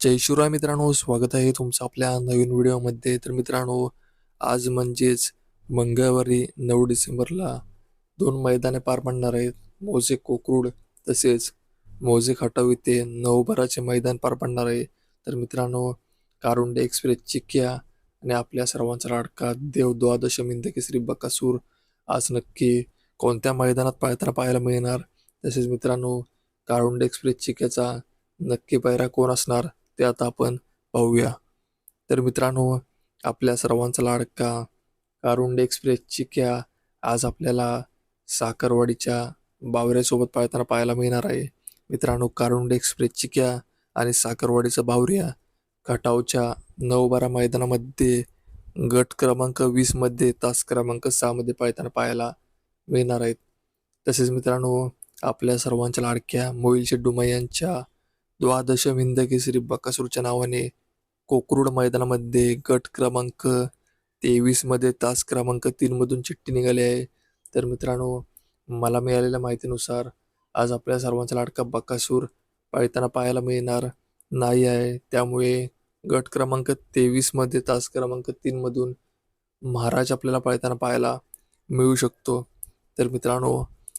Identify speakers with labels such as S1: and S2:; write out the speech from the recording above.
S1: जय शिवराय मित्रांनो स्वागत आहे तुमचं आपल्या नवीन व्हिडिओमध्ये. तर मित्रांनो आज म्हणजेच मंगळवारी नऊ डिसेंबरला दोन मैदाने पार पडणार आहेत. मोजे कोकरूड तसेच मोजे खटाव इथे नवभराचे मैदान पार पडणार आहे. तर मित्रांनो कारुंडे एक्सप्रेस चिक्या आणि आपल्या सर्वांचा लाडका देव द्वादश मिंद केसरी बकासूर आज नक्की कोणत्या मैदानात पाहताना पाहायला मिळणार? तसेच मित्रांनो कारुंडे एक्सप्रेस चिक्याचा नक्की पायरा कोण असणार? ते आता आपण पाहूया. तर मित्रांनो आपल्या सर्वांचा लाडका कारुंडे एक्सप्रेस चिक्या आज आपल्याला साखरवाडीच्या बावऱ्यासोबत पाळताना पाहायला मिळणार आहे. मित्रांनो कारुंडे एक्सप्रेस चिक्या आणि साखरवाडीचा बावऱ्या खटावच्या नऊ बारा मैदानामध्ये गट क्रमांक वीसमध्ये तास क्रमांक सहामध्ये पाळताना पाहायला मिळणार आहेत. तसेच मित्रांनो आपल्या सर्वांच्या लाडक्या मोईल शेड्डुमा यांच्या द्वादश विंद श्री बकासूरच्या नावाने कोकरूड मैदानामध्ये गट क्रमांक तेवीसमध्ये तास क्रमांक तीनमधून चिठ्ठी निघाली आहे. तर मित्रांनो मला मिळालेल्या माहितीनुसार आज आपल्या सर्वांचा लाडका बकासूर पाळताना पाहायला मिळणार नाही आहे. त्यामुळे गट क्रमांक तेवीसमध्ये तास क्रमांक तीनमधून महाराज आपल्याला पाळताना पाहायला मिळू शकतो. तर मित्रांनो